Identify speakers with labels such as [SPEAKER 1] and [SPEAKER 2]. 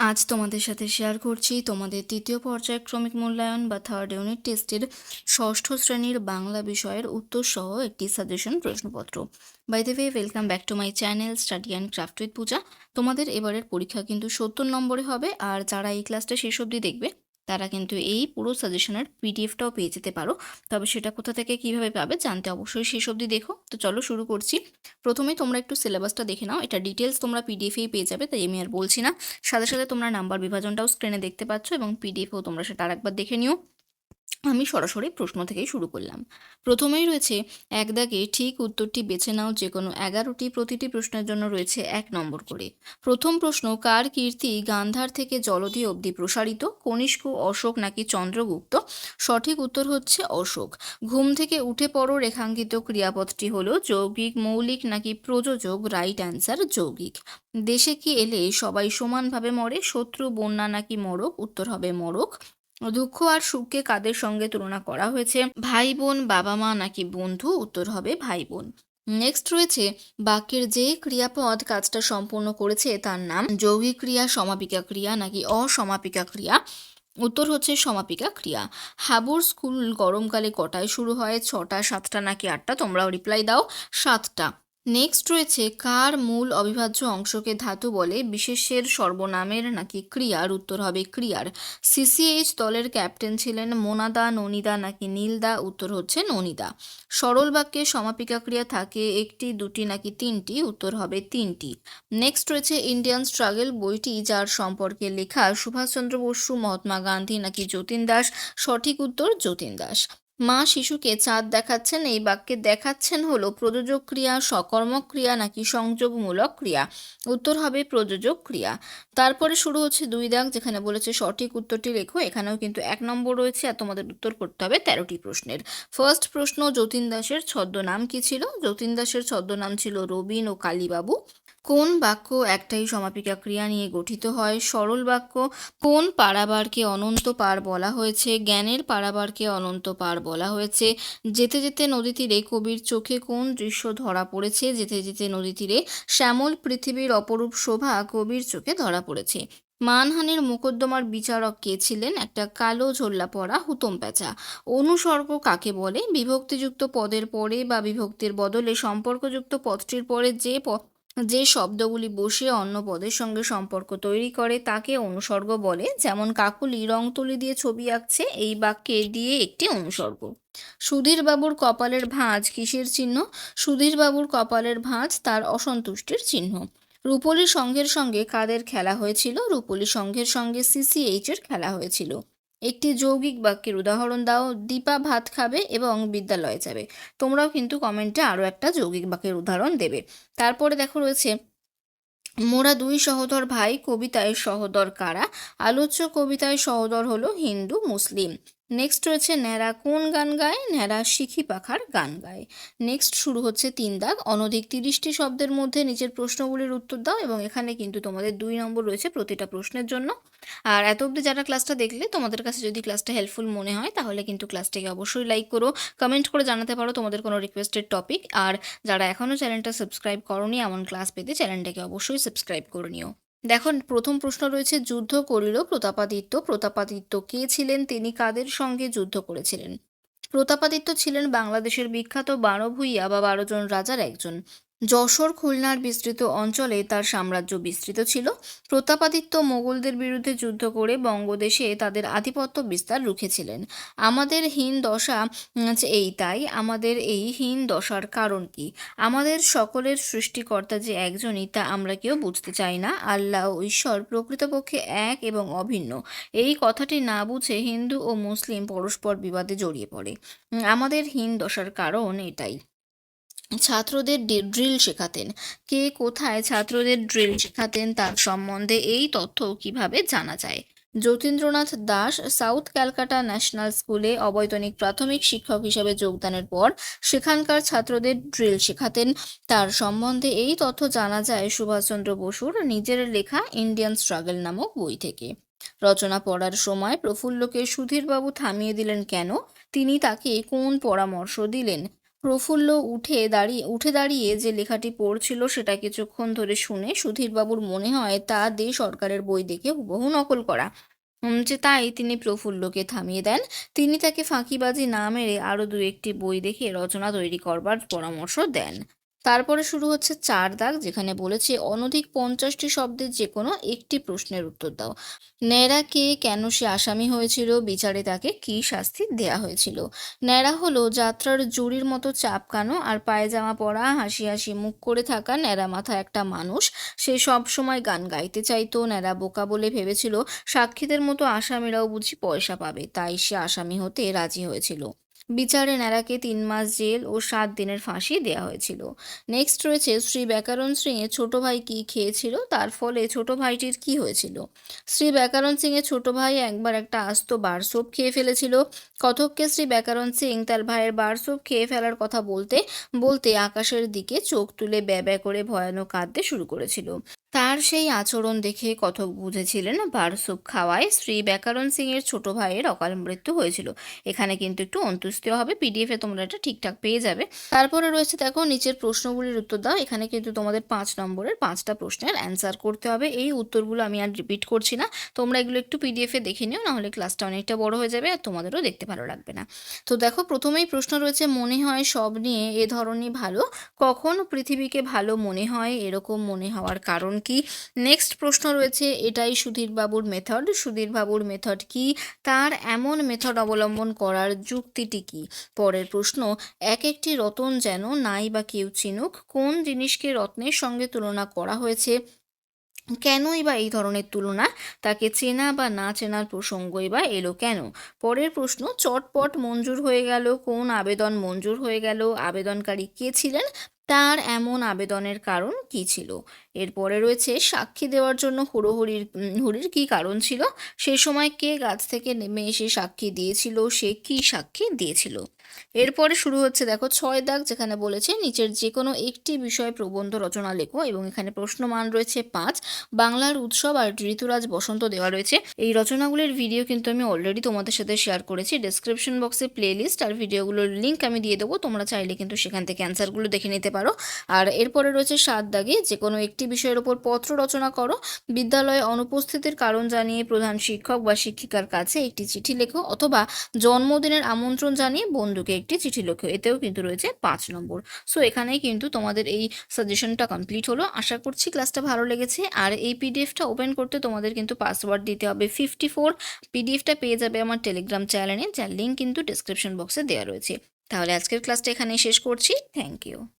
[SPEAKER 1] আজ তোমাদের সাথে শেয়ার করছি তোমাদের তৃতীয় পর্যায়ক্রমিক মূল্যায়ন বা থার্ড ইউনিট টেস্টের ষষ্ঠ শ্রেণির বাংলা বিষয়ের উত্তর সহ একটি সাজেশন প্রশ্নপত্র। By the way welcome back to my channel study and craft with Puja তোমাদের এবারের পরীক্ষা কিন্তু সত্তর নম্বরে হবে, আর যারা এই ক্লাসটা শেষ অবধি দেখবে তারা কিন্তু এই পুরো সাজেশনের পিডিএফটাও পেয়ে যেতে পারো। তবে সেটা কোথা থেকে কীভাবে পাবে জানতে অবশ্যই শেষ অবধি দেখো। তো চলো শুরু করছি। প্রথমেই তোমরা একটু সিলেবাসটা দেখে নাও। এটা ডিটেলস তোমরা পিডিএফেই পেয়ে যাবে, তাই আমি আর বলছি না। সাথে সাথে তোমরা নাম্বার বিভাজনটাও স্ক্রিনে দেখতে পাচ্ছ এবং পিডিএফও তোমরা সেটা আরেকবার দেখে নিও। আমি সরাসরি প্রশ্ন থেকেই শুরু করলাম। প্রথমেই রয়েছে এক দাগে ঠিক উত্তরটি বেছে নাও যে কোনো এগারোটি প্রতিটি প্রশ্নের জন্য রয়েছে এক নম্বর করে। প্রথম প্রশ্ন, কার কীর্তি গান্ধার থেকে জলধি অবধি প্রসারিত? কনিষ্ক, অশোক নাকি চন্দ্রগুপ্ত? সঠিক উত্তর হচ্ছে অশোক। ঘুম থেকে উঠে পড়ো, রেখাঙ্কিত ক্রিয়াপদটি হলো যৌগিক, মৌলিক নাকি প্রযোজক? রাইট অ্যান্সার যৌগিক। দেশে কি এলে সবাই সমানভাবে মরে? শত্রু, বন্যা নাকি মরক উত্তর হবে মরক দুঃখ আর সুখকে কাদের সঙ্গে তুলনা করা হয়েছে? ভাই বোন, বাবা মা নাকি বন্ধু? উত্তর হবে ভাই বোন। নেক্সট রয়েছে, বাক্যের যে ক্রিয়াপদ কাজটা সম্পূর্ণ করেছে তার নাম যৌগিক ক্রিয়া, সমাপিকা ক্রিয়া নাকি অসমাপিকা ক্রিয়া? উত্তর হচ্ছে সমাপিকা ক্রিয়া। হাবুর স্কুল গরমকালে কটায় শুরু হয়? ছটা, সাতটা নাকি আটটা? তোমরাও রিপ্লাই দাও। সাতটা। নেক্সট রয়েছে, কার মূল অবিভাজ্য অংশকে ধাতু বলে? বিশেষের সর্বনামের নাকি ক্রিয়ার? উত্তর হবে ক্রিয়ার। সিসিএইচ দলের ক্যাপ্টেন ছিলেন মোনাদা, ননিদা নাকি নীলদা? উত্তর হচ্ছে ননিদা। সরল বাক্যে সমাপিকা ক্রিয়া থাকে একটি, দুটি নাকি তিনটি? উত্তর হবে তিনটি। নেক্সট রয়েছে ইন্ডিয়ান স্ট্রাগল বইটি, যার সম্পর্কে লেখা সুভাষচন্দ্র বসু, মহাত্মা গান্ধী নাকি যতীন দাস? সঠিক উত্তর যতীন দাস। মা শিশুকে চাঁদ দেখাচ্ছেন, এই বাক্যে দেখাচ্ছেন হলো প্রযোজক ক্রিয়া সকর্মক ক্রিয়া নাকি সংযোগমূলক ক্রিয়া? উত্তর হবে প্রযোজক ক্রিয়া। তারপরে শুরু হচ্ছে দুই দাগ, যেখানে বলেছে সঠিক উত্তরটি লেখো, এখানেও কিন্তু এক নম্বর রয়েছে আর তোমাদের উত্তর করতে হবে তেরোটি প্রশ্নের। ফার্স্ট প্রশ্ন, যতীন দাসের ছদ্মনাম কি ছিল? যতীন দাসের ছদ্মনাম ছিল রবিন ও কালীবাবু। কোন বাক্য একটাই সমাপিকা ক্রিয়া নিয়ে গঠিত হয়? সরল বাক্য, কোন পারাবারকে অনন্ত পার বলা হয়েছে? জ্ঞানের পারাবারকে অনন্ত পার বলা হয়েছে। যেতে যেতে নদী তীরে কবির চোখে কোন দৃশ্য ধরা পড়েছে? যেতে যেতে নদী তীরে শ্যামল পৃথিবীর অপরূপ শোভা কবির চোখে ধরা পড়েছে। মানহানির মোকদ্দমার বিচারক কে ছিলেন? একটা কালো ঝোল্লা পরা হুতম প্যাঁচা অনুসর্গ কাকে বলে? বিভক্তিযুক্ত পদের পরে বা বিভক্তির বদলে সম্পর্কযুক্ত পদটির পরে যে যে শব্দগুলি বসে অন্য পদের সঙ্গে সম্পর্ক তৈরি করে, তাকে অনুসর্গ বলে। যেমন, কাকুলি রং তুলি দিয়ে ছবি আঁকছে, এই বাক্যে দিয়ে একটি অনুসর্গ। সুধীর বাবুর কপালের ভাঁজ কিসের চিহ্ন? সুধীর বাবুর কপালের ভাঁজ তার অসন্তুষ্টির চিহ্ন। রূপলী সংঘের সঙ্গে কাদের খেলা হয়েছিল? রূপলী সংঘের সঙ্গে সিসিএইচ এর খেলা হয়েছিল। একটি যৌগিক বাক্যের উদাহরণ দাও। দীপা ভাত খাবে এবং বিদ্যালয়ে যাবে। তোমরাও কিন্তু কমেন্টে আরও একটা যৌগিক বাক্যের উদাহরণ দেবে। তারপরে দেখো রয়েছে, মোরা দুই সহোদর ভাই, কবিতায় সহোদর কারা? আলোচ্য কবিতায় সহোদর হলো হিন্দু, মুসলিম। নেক্সট রয়েছে ন্যাড়া কোন গান গায়? ন্যাড়া শিখি পাখার গান গায়। নেক্সট শুরু হচ্ছে তিন দাগ। অনধিক তিরিশটি শব্দের মধ্যে নিচের প্রশ্নগুলির উত্তর দাও এবং এখানে কিন্তু তোমাদের দুই নম্বর রয়েছে প্রতিটা প্রশ্নের জন্য। আর এত অবধি যারা ক্লাসটা দেখলে, তোমাদের কাছে যদি ক্লাসটা হেল্পফুল মনে হয়, তাহলে কিন্তু ক্লাসটাকে অবশ্যই লাইক করো কমেন্ট করে জানাতে পারো তোমাদের কোনো রিকোয়েস্টেড টপিক আর যারা এখনও চ্যানেলটা সাবস্ক্রাইব করনি, এমন ক্লাস পেতে চ্যানেলটাকে অবশ্যই সাবস্ক্রাইব করে নিও। দেখুন, প্রথম প্রশ্ন রয়েছে, যুদ্ধ করিল প্রতাপাদিত্য। প্রতাপাদিত্য কে ছিলেন? তিনি কাদের সঙ্গে যুদ্ধ করেছিলেন? প্রতাপাদিত্য ছিলেন বাংলাদেশের বিখ্যাত বারো ভূইয়া বা বারো জন রাজার একজন। যশোর খুলনার বিস্তৃত অঞ্চলে তার সাম্রাজ্য বিস্তৃত ছিল। প্রতাপাদিত্য মোগলদের বিরুদ্ধে যুদ্ধ করে বঙ্গদেশে তাদের আধিপত্য বিস্তার রুখেছিলেন। আমাদের হীন দশা এই তাই, আমাদের এই হীন দশার কারণ কি? আমাদের সকলের সৃষ্টিকর্তা যে একজনই তা আমরা কেউ বুঝতে চাই না। আল্লাহ ও ঈশ্বর প্রকৃতপক্ষে এক এবং অভিন্ন। এই কথাটি না বুঝে হিন্দু ও মুসলিম পরস্পর বিবাদে জড়িয়ে পড়ে। আমাদের হীন দশার কারণ এটাই। ছাত্রদের ড্রিল শেখাতেন। কে কোথায় ছাত্রদের ড্রিল শেখাতেন তার সম্বন্ধে এই তথ্য কীভাবে জানা যায়? Jatindranath Das, South Calcutta National স্কুলে অবৈতনিক প্রাথমিক শিক্ষক হিসেবে যোগদানের পর সেখানকার ছাত্রদের ড্রিল শেখাতেন। তার সম্বন্ধে এই তথ্য জানা যায় সুভাষচন্দ্র বসুর নিজের লেখা ইন্ডিয়ান স্ট্রাগল নামক বই থেকে। রচনা পড়ার সময় প্রফুল্লকে সুধীরবাবু থামিয়ে দিলেন কেন? তিনি তাকে কোন পরামর্শ দিলেন? প্রফুল্ল উঠে দাঁড়িয়ে উঠে দাঁড়িয়ে যে লেখাটি পড়ছিল সেটা কিছুক্ষণ ধরে শুনে সুধীরবাবুর মনে হয় তা দে সরকারের বই দেখে হুবহু নকল করা। যে তাই তিনি প্রফুল্লকে থামিয়ে দেন। তিনি তাকে ফাঁকিবাজি না মেরে আরও দু একটি বই দেখে রচনা তৈরি করবার পরামর্শ দেন। তারপরে শুরু হচ্ছে চার দাগ, যেখানে বলেছে অনধিক পঞ্চাশটি শব্দের যে কোনো একটি প্রশ্নের উত্তর দাও। ন্যাড়া কে কেন সে আসামি হয়েছিল? বিচারে তাকে কী শাস্তি দেয়া হয়েছিল? ন্যাড়া হলো যাত্রার জুড়ির মতো চাপকানো আর পায়জামা পরা, হাসি হাসি মুখ করে থাকা ন্যাড়া মাথা একটা মানুষ। সে সব সময় গান গাইতে চাইতো, ন্যাড়া বোকা বলে ভেবেছিল, সাক্ষীদের মতো আসামিরাও বুঝি পয়সা পাবে, তাই সে আসামি হতে রাজি হয়েছিল। বিচারে ন্যাড়াকে তিন মাস জেল ও সাত দিনের ফাঁসি দেওয়া হয়েছিল। নেক্সট রয়েছে শ্রী ব্যাকরণ সিংয়ের ছোট ভাই কি খেয়েছিল, তার ফলে ছোট ভাইটির কি হয়েছিল? শ্রী ব্যাকরণ সিংয়ের ছোট ভাই একবার একটা আস্ত বারসোপ খেয়ে ফেলেছিল। কথককে শ্রী ব্যাকরণ সিং তার ভাইয়ের বারসোপ খেয়ে ফেলার কথা বলতে বলতে আকাশের দিকে চোখ তুলে ব্যয় করে ভয়ানক কাঁদতে শুরু করেছিল। তার সেই আচরণ দেখে কথক বুঝেছিলেন বারসুপ খাওয়ায় শ্রী ব্যাকরণ সিং এর ছোট ভাইয়ের অকাল মৃত্যু হয়েছিল। এখানে কিন্তু একটু অন্তুস্তীয় হবে পিডিএফে তোমরা এটা ঠিকঠাক পেয়ে যাবে। তারপরে রয়েছে দেখো, নিচের প্রশ্নগুলির উত্তর দাও। এখানে কিন্তু তোমাদের পাঁচ নম্বরের পাঁচটা প্রশ্নের অ্যান্সার করতে হবে। এই উত্তরগুলো আমি আর রিপিট করছি না। তোমরা এগুলো একটু পিডিএফে দেখে নিও, নাহলে ক্লাসটা অনেকটা বড় হয়ে যাবে আর তোমাদেরও দেখতে ভালো লাগবে না। তো দেখো, প্রথমেই প্রশ্ন রয়েছে, মনে হয় সব নিয়ে এ ধরনই ভালো? কখন পৃথিবীকে ভালো মনে হয়? এরকম মনে হওয়ার কারণ কি নেক্সট প্রশ্ন রয়েছে, এটাই সুধীর বাবুর মেথড সুধীর বাবুর মেথড কি? তার এমন মেথড অবলম্বন করার যুক্তিটি কি? পরের প্রশ্ন, এক একটি রতন যেন নাই বা কেউ চিনুক, কোন জিনিসকে রত্নের সঙ্গে তুলনা করা হয়েছে? কেনই বা এই ধরনের তুলনা? তাকে চেনা বা না চেনার প্রসঙ্গই বা এলো কেন? পরের প্রশ্ন, চটপট মঞ্জুর হয়ে গেল, কোন আবেদন মঞ্জুর হয়ে গেল? আবেদনকারী কে ছিলেন? তার এমন আবেদনের কারণ কি ছিল? এরপরে রয়েছে, সাক্ষী দেওয়ার জন্য হুড়োহুড়ির হুড়ির কি কারণ ছিল? সে সময় কে গাছ থেকে নেমে এসে সাক্ষী দিয়েছিল? সে কি সাক্ষী দিয়েছিল? এরপরে শুরু হচ্ছে, দেখো, ছয় দাগ যেখানে বলেছে, নিচের যে কোনো একটি বিষয়ে প্রবন্ধ রচনা লেখো এবং এখানে প্রশ্নমান রয়েছে পাঁচ। বাংলার উৎসব আর ঋতুরাজ বসন্ত দেওয়া রয়েছে। এই রচনাগুলির ভিডিও কিন্তু আমি অলরেডি তোমাদের সাথে শেয়ার করেছি। ডেসক্রিপশন বক্সে প্লেলিস্ট আর ভিডিওগুলোর লিঙ্ক আমি দিয়ে দেবো। তোমরা চাইলে কিন্তু সেখান থেকে অ্যান্সারগুলো দেখে নিতে পারো। আর এরপরে রয়েছে সাত দাগে যে কোনো একটি বিষয়ের ওপর পত্র রচনা করো। বিদ্যালয়ে অনুপস্থিতির কারণ জানিয়ে প্রধান শিক্ষক বা শিক্ষিকার কাছে একটি চিঠি লেখো অথবা জন্মদিনের আমন্ত্রণ জানিয়ে বন্ধুকে একটি চিঠি লক্ষ্য, এতেও কিন্তু রয়েছে পাঁচ নম্বর। সো এখানেই কিন্তু তোমাদের এই সাজেশনটা কমপ্লিট হলো। আশা করছি ক্লাসটা ভালো লেগেছে। আর এই পিডিএফটা ওপেন করতে তোমাদের কিন্তু পাসওয়ার্ড দিতে হবে। ফিফটি ফোর পিডিএফটা পেয়ে যাবে আমার টেলিগ্রাম চ্যানেলে যার লিঙ্ক কিন্তু ডিসক্রিপশন বক্সে দেওয়া রয়েছে। তাহলে আজকের ক্লাসটা এখানেই শেষ করছি। Thank you